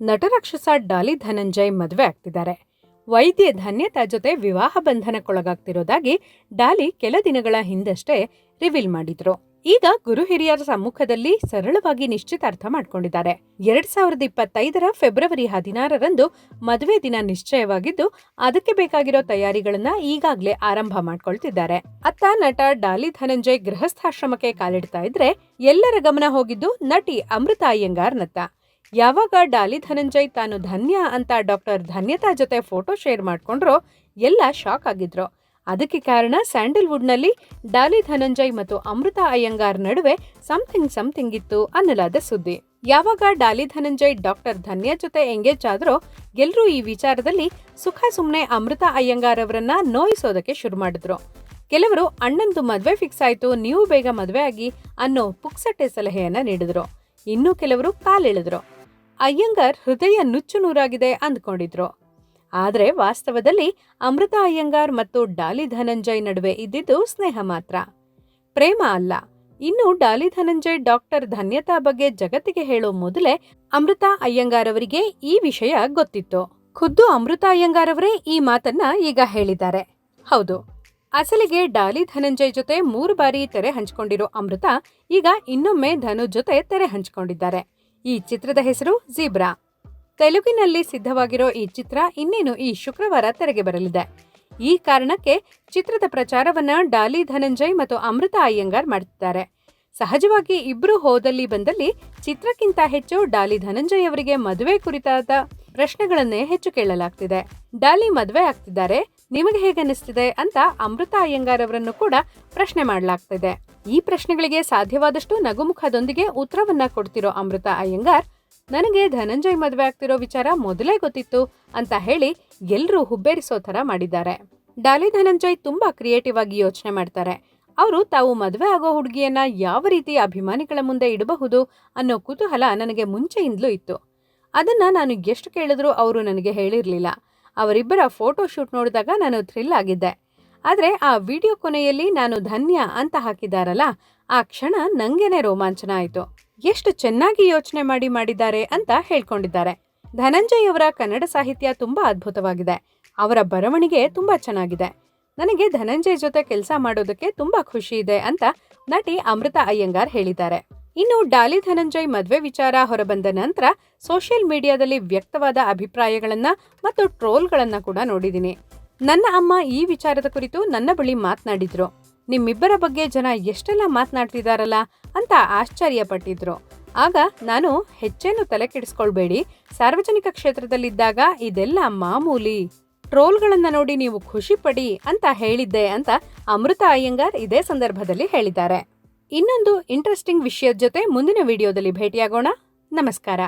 ನಟರಾಕ್ಷಸ ಡಾಲಿ ಧನಂಜಯ್ ಮದುವೆ ಆಗ್ತಿದ್ದಾರೆ. ವೈದ್ಯ ಧನ್ಯತಾ ಜೊತೆ ವಿವಾಹ ಬಂಧನಕ್ಕೊಳಗಾಗ್ತಿರೋದಾಗಿ ಡಾಲಿ ಕೆಲ ದಿನಗಳ ಹಿಂದಷ್ಟೇ ರಿವೀಲ್ ಮಾಡಿದ್ರು. ಈಗ ಗುರು ಹಿರಿಯರ ಸಮ್ಮುಖದಲ್ಲಿ ಸರಳವಾಗಿ ನಿಶ್ಚಿತಾರ್ಥ ಮಾಡ್ಕೊಂಡಿದ್ದಾರೆ. ಎರಡ್ ಸಾವಿರದ ಇಪ್ಪತ್ತೈದರ ಫೆಬ್ರವರಿ ಹದಿನಾರರಂದು ಮದುವೆ ದಿನ ನಿಶ್ಚಯವಾಗಿದ್ದು, ಅದಕ್ಕೆ ಬೇಕಾಗಿರೋ ತಯಾರಿಗಳನ್ನ ಈಗಾಗಲೇ ಆರಂಭ ಮಾಡ್ಕೊಳ್ತಿದ್ದಾರೆ. ಅತ್ತ ನಟ ಡಾಲಿ ಧನಂಜಯ್ ಗೃಹಸ್ಥಾಶ್ರಮಕ್ಕೆ ಕಾಲಿಡ್ತಾ ಇದ್ರೆ ಎಲ್ಲರ ಗಮನ ಹೋಗಿದ್ದು ನಟಿ ಅಮೃತ ಅಯ್ಯಂಗಾರ್ನತ್ತ. ಯಾವಾಗ ಡಾಲಿ ಧನಂಜಯ್ ತಾನು ಧನ್ಯ ಅಂತ ಡಾಕ್ಟರ್ ಧನ್ಯತಾ ಜೊತೆ ಫೋಟೋ ಶೇರ್ ಮಾಡ್ಕೊಂಡ್ರೋ ಎಲ್ಲ ಶಾಕ್ ಆಗಿದ್ರು. ಅದಕ್ಕೆ ಕಾರಣ ಸ್ಯಾಂಡಲ್ವುಡ್ನಲ್ಲಿ ಡಾಲಿ ಧನಂಜಯ್ ಮತ್ತು ಅಮೃತ ಅಯ್ಯಂಗಾರ್ ನಡುವೆ ಸಮಥಿಂಗ್ ಸಮಥಿಂಗ್ ಇತ್ತು ಅನ್ನಲಾದ ಸುದ್ದಿ. ಯಾವಾಗ ಡಾಲಿ ಧನಂಜಯ್, ಡಾಕ್ಟರ್ ಧನ್ಯ ಜೊತೆ ಎಂಗೇಜ್ ಆದ್ರೋ ಎಲ್ಲರೂ ಈ ವಿಚಾರದಲ್ಲಿ ಸುಖ ಸುಮ್ಮನೆ ಅಮೃತ ಅಯ್ಯಂಗಾರ್ ಅವರನ್ನ ನೋಯಿಸೋದಕ್ಕೆ ಶುರು ಮಾಡಿದ್ರು. ಕೆಲವರು ಅಣ್ಣಂದು ಮದುವೆ ಫಿಕ್ಸ್ ಆಯ್ತು, ನೀವು ಬೇಗ ಮದುವೆ ಆಗಿ ಅನ್ನೋ ಪುಕ್ಸಟ್ಟೆ ಸಲಹೆಯನ್ನ ನೀಡಿದ್ರು. ಇನ್ನು ಕೆಲವರು ಕಾಲೆಳೆದ್ರು ಅಯ್ಯಂಗಾರ್ ಹೃದಯ ನುಚ್ಚು ನೂರಾಗಿದೆ ಅಂದ್ಕೊಂಡಿದ್ರು. ಆದರೆ ವಾಸ್ತವದಲ್ಲಿ ಅಮೃತ ಅಯ್ಯಂಗಾರ್ ಮತ್ತು ಡಾಲಿ ಧನಂಜಯ್ ನಡುವೆ ಇದ್ದಿದ್ದು ಸ್ನೇಹ ಮಾತ್ರ. ಪ್ರೇಮ ಅಲ್ಲ. ಇನ್ನು ಡಾಲಿ ಧನಂಜಯ್ ಡಾಕ್ಟರ್ ಧನ್ಯತಾ ಬಗ್ಗೆ ಜಗತ್ತಿಗೆ ಹೇಳೋ ಮೊದಲೇ ಅಮೃತ ಅಯ್ಯಂಗಾರ್ ಅವರಿಗೆ ಈ ವಿಷಯ ಗೊತ್ತಿತ್ತು. ಖುದ್ದು ಅಮೃತ ಅಯ್ಯಂಗಾರ್ ಅವರೇ ಈ ಮಾತನ್ನ ಈಗ ಹೇಳಿದ್ದಾರೆ. ಹೌದು. ಅಸಲಿಗೆ ಡಾಲಿ ಧನಂಜಯ್ ಜೊತೆ ಮೂರು ಬಾರಿ ತೆರೆ ಹಂಚಿಕೊಂಡಿರೋ ಅಮೃತ ಈಗ ಇನ್ನೊಮ್ಮೆ ಧನು ಜೊತೆ ತೆರೆ ಹಂಚಿಕೊಂಡಿದ್ದಾರೆ. ಈ ಚಿತ್ರದ ಹೆಸರು ಜೀಬ್ರಾ ತೆಲುಗಿನಲ್ಲಿ ಸಿದ್ಧವಾಗಿರೋ ಈ ಚಿತ್ರ ಇನ್ನೇನು ಈ ಶುಕ್ರವಾರ ತೆರೆಗೆ ಬರಲಿದೆ. ಈ ಕಾರಣಕ್ಕೆ ಚಿತ್ರದ ಪ್ರಚಾರವನ್ನ ಡಾಲಿ ಧನಂಜಯ್ ಮತ್ತು ಅಮೃತ ಅಯ್ಯಂಗಾರ್ ಮಾಡುತ್ತಿದ್ದಾರೆ ಸಹಜವಾಗಿ ಇಬ್ರು ಹೋದಲ್ಲಿ ಬಂದಲ್ಲಿ ಚಿತ್ರಕ್ಕಿಂತ ಹೆಚ್ಚು ಡಾಲಿ ಧನಂಜಯ್ ಅವರಿಗೆ ಮದುವೆ ಕುರಿತಾದ ಪ್ರಶ್ನೆಗಳನ್ನೇ ಹೆಚ್ಚು ಕೇಳಲಾಗ್ತಿದೆ. ಡಾಲಿ ಮದುವೆ ಆಗ್ತಿದ್ದಾರೆ, ನಿಮಗೆ ಹೇಗನ್ನಿಸ್ತಿದೆ ಅಂತ ಅಮೃತ ಅಯ್ಯಂಗಾರ್ ಅವರನ್ನು ಕೂಡ ಪ್ರಶ್ನೆ ಮಾಡಲಾಗ್ತಿದೆ. ಈ ಪ್ರಶ್ನೆಗಳಿಗೆ ಸಾಧ್ಯವಾದಷ್ಟು ನಗುಮುಖದೊಂದಿಗೆ ಉತ್ತರವನ್ನ ಕೊಡ್ತಿರೋ ಅಮೃತ ಅಯ್ಯಂಗಾರ್, ನನಗೆ ಧನಂಜಯ್ ಮದುವೆ ಆಗ್ತಿರೋ ವಿಚಾರ ಮೊದಲೇ ಗೊತ್ತಿತ್ತು ಅಂತ ಹೇಳಿ ಎಲ್ಲರೂ ಹುಬ್ಬೇರಿಸೋ ಥರ ಮಾಡಿದ್ದಾರೆ. ಡಾಲಿ ಧನಂಜಯ್ ತುಂಬಾ ಕ್ರಿಯೇಟಿವ್ ಆಗಿ ಯೋಚನೆ ಮಾಡ್ತಾರೆ. ಅವರು ತಾವು ಮದುವೆ ಆಗೋ ಹುಡುಗಿಯನ್ನ ಯಾವ ರೀತಿ ಅಭಿಮಾನಿಗಳ ಮುಂದೆ ಇಡಬಹುದು ಅನ್ನೋ ಕುತೂಹಲ ನನಗೆ ಮುಂಚೆಯಿಂದಲೂ ಇತ್ತು. ಅದನ್ನ ನಾನು ಎಷ್ಟು ಕೇಳಿದ್ರೂ ಅವರು ನನಗೆ ಹೇಳಿರಲಿಲ್ಲ. ಅವರಿಬ್ಬರ ಫೋಟೋ ಶೂಟ್ ನೋಡಿದಾಗ ನಾನು ಥ್ರಿಲ್ ಆಗಿದ್ದೆ. ಆದರೆ ಆ ವಿಡಿಯೋ ಕೊನೆಯಲ್ಲಿ ನಾನು ಧನ್ಯ ಅಂತ ಹಾಕಿದಾರಲ್ಲ, ಆ ಕ್ಷಣ ನಂಗೇನೆ ರೋಮಾಂಚನ ಆಯಿತು. ಎಷ್ಟು ಚೆನ್ನಾಗಿ ಯೋಚನೆ ಮಾಡಿ ಮಾಡಿದ್ದಾರೆ ಅಂತ ಹೇಳ್ಕೊಂಡಿದ್ದಾರೆ. ಧನಂಜಯ್ ಅವರ ಕನ್ನಡ ಸಾಹಿತ್ಯ ತುಂಬ ಅದ್ಭುತವಾಗಿದೆ. ಅವರ ಬರವಣಿಗೆ ತುಂಬ ಚೆನ್ನಾಗಿದೆ. ನನಗೆ ಧನಂಜಯ್ ಜೊತೆ ಕೆಲಸ ಮಾಡೋದಕ್ಕೆ ತುಂಬ ಖುಷಿ ಇದೆ ಅಂತ ನಟಿ ಅಮೃತ ಅಯ್ಯಂಗಾರ್ ಹೇಳಿದ್ದಾರೆ. ಇನ್ನು ಡಾಲಿ ಧನಂಜಯ್ ಮದುವೆ ವಿಚಾರ ಹೊರಬಂದ ನಂತರ ಸೋಷಿಯಲ್ ಮೀಡಿಯಾದಲ್ಲಿ ವ್ಯಕ್ತವಾದ ಅಭಿಪ್ರಾಯಗಳನ್ನ ಮತ್ತು ಟ್ರೋಲ್ಗಳನ್ನ ಕೂಡ ನೋಡಿದ್ದೀನಿ. ನನ್ನ ಅಮ್ಮ ಈ ವಿಚಾರದ ಕುರಿತು ನನ್ನ ಬಳಿ ಮಾತನಾಡಿದ್ರು. ನಿಮ್ಮಿಬ್ಬರ ಬಗ್ಗೆ ಜನ ಎಷ್ಟೆಲ್ಲ ಮಾತನಾಡ್ತಿದಾರಲ್ಲ ಅಂತ ಆಶ್ಚರ್ಯ ಪಟ್ಟಿದ್ರು ಆಗ ನಾನು ಹೆಚ್ಚೇನು ತಲೆ ಕೆಡಿಸ್ಕೊಳ್ಬೇಡಿ, ಸಾರ್ವಜನಿಕ ಕ್ಷೇತ್ರದಲ್ಲಿದ್ದಾಗ ಇದೆಲ್ಲ ಮಾಮೂಲಿ. ಟ್ರೋಲ್ಗಳನ್ನು ನೋಡಿ ನೀವು ಖುಷಿ ಪಡಿ ಅಂತ ಹೇಳಿದ್ದೆ ಅಂತ ಅಮೃತ ಅಯ್ಯಂಗಾರ್ ಇದೇ ಸಂದರ್ಭದಲ್ಲಿ ಹೇಳಿದ್ದಾರೆ. ಇನ್ನೊಂದು ಇಂಟ್ರೆಸ್ಟಿಂಗ್ ವಿಷಯದ ಜೊತೆ ಮುಂದಿನ ವಿಡಿಯೋದಲ್ಲಿ ಭೇಟಿಯಾಗೋಣ. ನಮಸ್ಕಾರ.